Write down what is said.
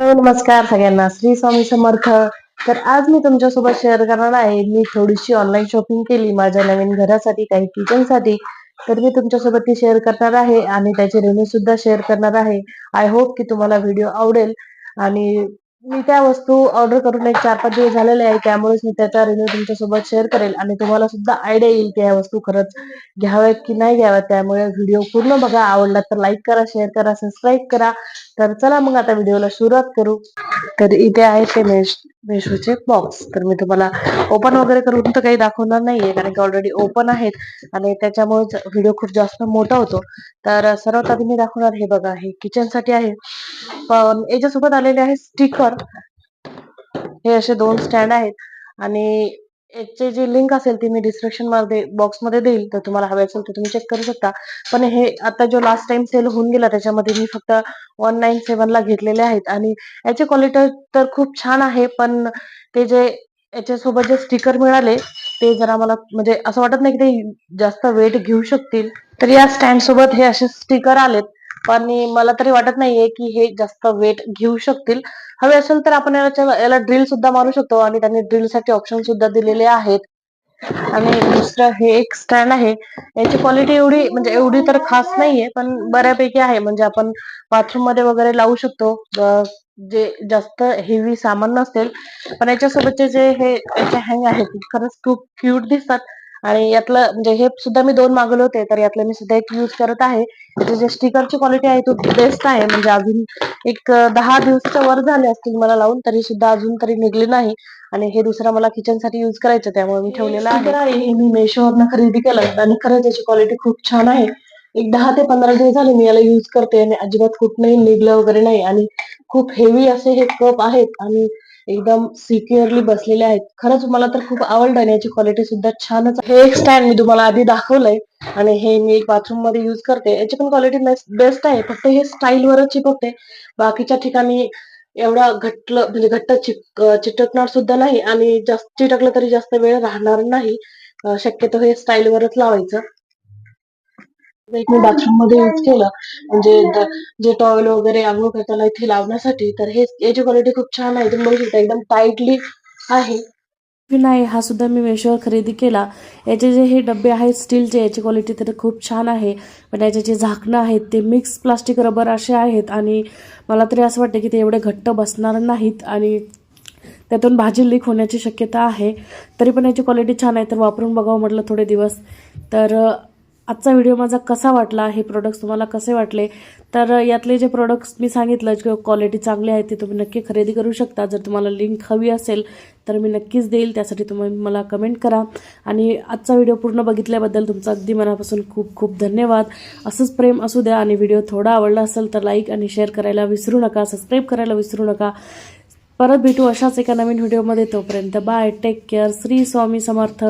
नमस्कार सगळ्यांना. श्री स्वामी समर्थ. तर आज मी तुमच्यासोबत शेअर करणार आहे. मी थोडीशी ऑनलाईन शॉपिंग केली माझ्या नवीन घरासाठी काही किचनसाठी. तर मी तुमच्यासोबत ती शेअर करणार आहे आणि त्याचे रेव्ह्यू सुद्धा शेअर करणार आहे. आय होप की तुम्हाला व्हिडिओ आवडेल. आणि मी त्या वस्तू ऑर्डर करून एक चार पाच दिवस झालेले आहे. त्यामुळेच मी त्याचा रिव्ह्यू तुमच्यासोबत शेअर करेल आणि तुम्हाला सुद्धा आयडिया येईल की ह्या वस्तू खरंच घ्याव्यात की नाही घ्याव्यात. त्यामुळे व्हिडिओ पूर्ण बघा. आवडला तर लाईक करा शेअर करा सबस्क्राईब करा. तर चला मग आता व्हिडिओला सुरुवात करू. तर इथे आहे ते मेश मेशोचे बॉक्स तर मी तुम्हाला ओपन वगैरे करून तर काही दाखवणार नाहीये कारण की ऑलरेडी ओपन आहेत आणि त्याच्यामुळे व्हिडिओ खूप जास्त मोठा होतो. तर सर्वात आधी मी दाखवणार हे बघा हे किचनसाठी आहे. पण याच्यासोबत आलेले आहे स्टिकर हे असे दोन स्टँड आहेत आणि याचे जी लिंक असेल ती मी डिस्क्रिप्शनमध्ये बॉक्समध्ये देईल. तर तुम्हाला हवे असेल तर तुम्ही चेक करू शकता. पण हे आता जो लास्ट टाइम सेल होऊन गेला त्याच्यामध्ये मी फक्त वन नाईन सेवन ला घेतलेले आहेत. आणि याची क्वालिटी तर खूप छान आहे पण ते जे याच्यासोबत जे स्टिकर मिळाले ते जरा मला म्हणजे असं वाटत नाही की ते जास्त वेट घेऊ शकतील. तर या स्टँड सोबत हे असे स्टिकर आलेत. पण मला तरी वाटत नाहीये की हे जास्त वेट घेऊ शकतील. हवे असेल तर आपण याच्या- याला ड्रिल सुद्धा मारू शकतो आणि त्यांनी ड्रिलसाठी ऑप्शन सुद्धा दिलेले आहेत. आणि दुसरं हे एक स्टँड आहे. याची क्वालिटी एवढी म्हणजे एवढी तर खास नाहीये पण बऱ्यापैकी आहे. म्हणजे आपण बाथरूममध्ये वगैरे लावू शकतो. जे जास्त हेवी सामान नसेल. पण याच्यासोबतचे जे हे याचे हँग आहेत खरंच खूप क्यूट दिसतात. आणि यातलं म्हणजे हे सुद्धा मी दोन मागवले होते तर यातलं मी सुद्धा एक युज करत आहे. त्याचे जे स्टिकरची क्वालिटी आहे तो बेस्ट आहे. म्हणजे अजून एक दहा दिवसाच्या वर झाले असतील मला लावून तरी सुद्धा अजून तरी निघले नाही. आणि हे दुसरा मला किचनसाठी युज करायचं त्यामुळे मी ठेवलेलं आहे. हे मी मेशोवरनं खरेदी केलं आणि खरंच याची क्वालिटी खूप छान आहे. एक दहा ते पंधरा दिवस झाले मी याला युज करते आणि अजिबात कुठनंही निघलं वगैरे नाही. आणि खूप हेवी असे हे कप आहेत आणि एकदम सिक्युअरली बसलेले आहेत. खरंच मला तर खूप आवडलं आणि याची क्वालिटी सुद्धा छानच हे एक स्टँड मी तुम्हाला आधी दाखवलंय आणि हे मी एक बाथरूममध्ये युज करते. याची पण क्वालिटी बेस्ट आहे. फक्त हे स्टाईल वरच चिपकते बाकीच्या ठिकाणी एवढा घट्ट म्हणजे घट्ट चिक चिटकणार सुद्धा नाही आणि जास्त चिटकलं तरी जास्त वेळ राहणार नाही. शक्यतो हे स्टाईल वरच लावायचं. एक मी बाथरूममध्ये युज केलं. म्हणजे जे टॉवेल वगैरे आंघोळ करताना इथे लावण्यासाठी तर हे याची क्वालिटी खूप छान आहे. तुम्ही बघू शकता एकदम टाईटली आहे. विनाय हा सुद्धा मी मेशोवर खरेदी केला. याचे जे हे डबे आहेत स्टीलचे याची क्वालिटी तर खूप छान आहे. पण याचे जे झाकणं आहेत ते मिक्स प्लास्टिक रबर असे आहेत आणि मला तरी असं वाटतं की ते एवढे घट्ट बसणार नाहीत आणि त्यातून भाजी लीक होण्याची शक्यता आहे. तरी पण याची क्वालिटी छान आहे तर वापरून बघावं म्हटलं थोडे दिवस. तर आजचा व्हिडिओ माझा कसा वाटला हे प्रोडक्ट्स तुम्हाला कसे वाटले तर यातले जे प्रोडक्ट्स मी सांगितलं की क्वालिटी चांगली आहे ते तुम्ही नक्की खरेदी करू शकता. जर तुम्हाला लिंक हवी असेल तर मी नक्कीच देईल. त्यासाठी तुम्ही मला कमेंट करा. आणि आजचा व्हिडिओ पूर्ण बघितल्याबद्दल तुमचा अगदी मनापासून खूप खूप धन्यवाद. असंच प्रेम असू द्या आणि व्हिडिओ थोडा आवडला असेल तर लाईक आणि शेअर करायला विसरू नका सबस्क्राईब करायला विसरू नका. परत भेटू अशाच एका नवीन व्हिडिओमध्ये. तोपर्यंत bye take care Shri Swami Samarth.